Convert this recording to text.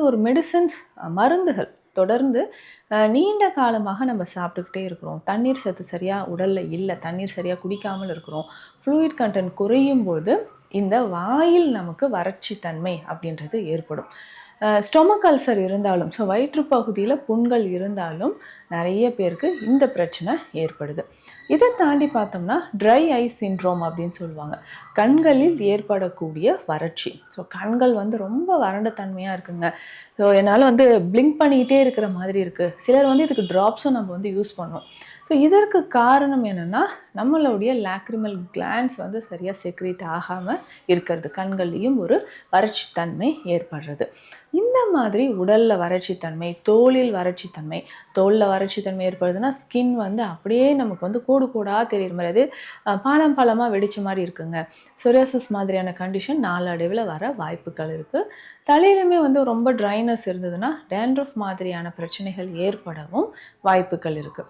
ஏதாவது ஒரு மெடிசன்ஸ் மருந்துகள் தொடர்ந்து நீண்ட காலமாக நம்ம சாப்பிட்டுக்கிட்டே இருக்கிறோம். தண்ணீர் சத்து சரியாக உடலில் இல்லை தண்ணீர் சரியாக குடிக்காமல் இருக்கிறோம். ஃப்ளூயிட் கண்டென்ட் குறையும் பொழுது இந்த வாயில் நமக்கு வறட்சி தன்மை அப்படின்றது ஏற்படும். ஸ்டொமக் அல்சர் இருந்தாலும் ஸோ வயிற்றுப்பகுதியில் புண்கள் இருந்தாலும் நிறைய பேருக்கு இந்த பிரச்சனை ஏற்படுது. இதை தாண்டி பார்த்தோம்னா ட்ரை ஐ சின்ட்ரோம் அப்படின்னு சொல்லுவாங்க. கண்களில் ஏற்படக்கூடிய வறட்சி. ஸோ கண்கள் வந்து ரொம்ப வறண்ட தன்மையாக இருக்குங்க. ஸோ என்னால் வந்து பிளிங்க் பண்ணிக்கிட்டே இருக்கிற மாதிரி இருக்குது சிலர் வந்து இதுக்கு ட்ராப்ஸும் நம்ம வந்து யூஸ் பண்ணோம் ஸோ இதற்கு காரணம் என்னென்னா நம்மளுடைய லாக்ரிமல் கிளான்ஸ் வந்து சரியாக செக்ரேட் ஆகாமல் இருக்கிறது. கண்கள்லேயும் ஒரு வறட்சி தன்மை ஏற்படுறது. இந்த மாதிரி உடலில் வறட்சித்தன்மை தோலில் வறட்சித்தன்மை தோலில் வறட்சித்தன்மை ஏற்படுதுன்னா ஸ்கின் வந்து அப்படியே நமக்கு வந்து கூடு கூடாக தெரியுற மாதிரி அது பாலம் பாலமாக வெடிச்ச மாதிரி இருக்குங்க. சொரியாசிஸ் மாதிரியான கண்டிஷன் நாளடைவில் வர வாய்ப்புகள் இருக்குது தலையிலுமே வந்து ரொம்ப ட்ரைனஸ் இருந்ததுன்னா டேண்ட்ரஃப் மாதிரியான பிரச்சனைகள் ஏற்படவும் வாய்ப்புகள் இருக்குது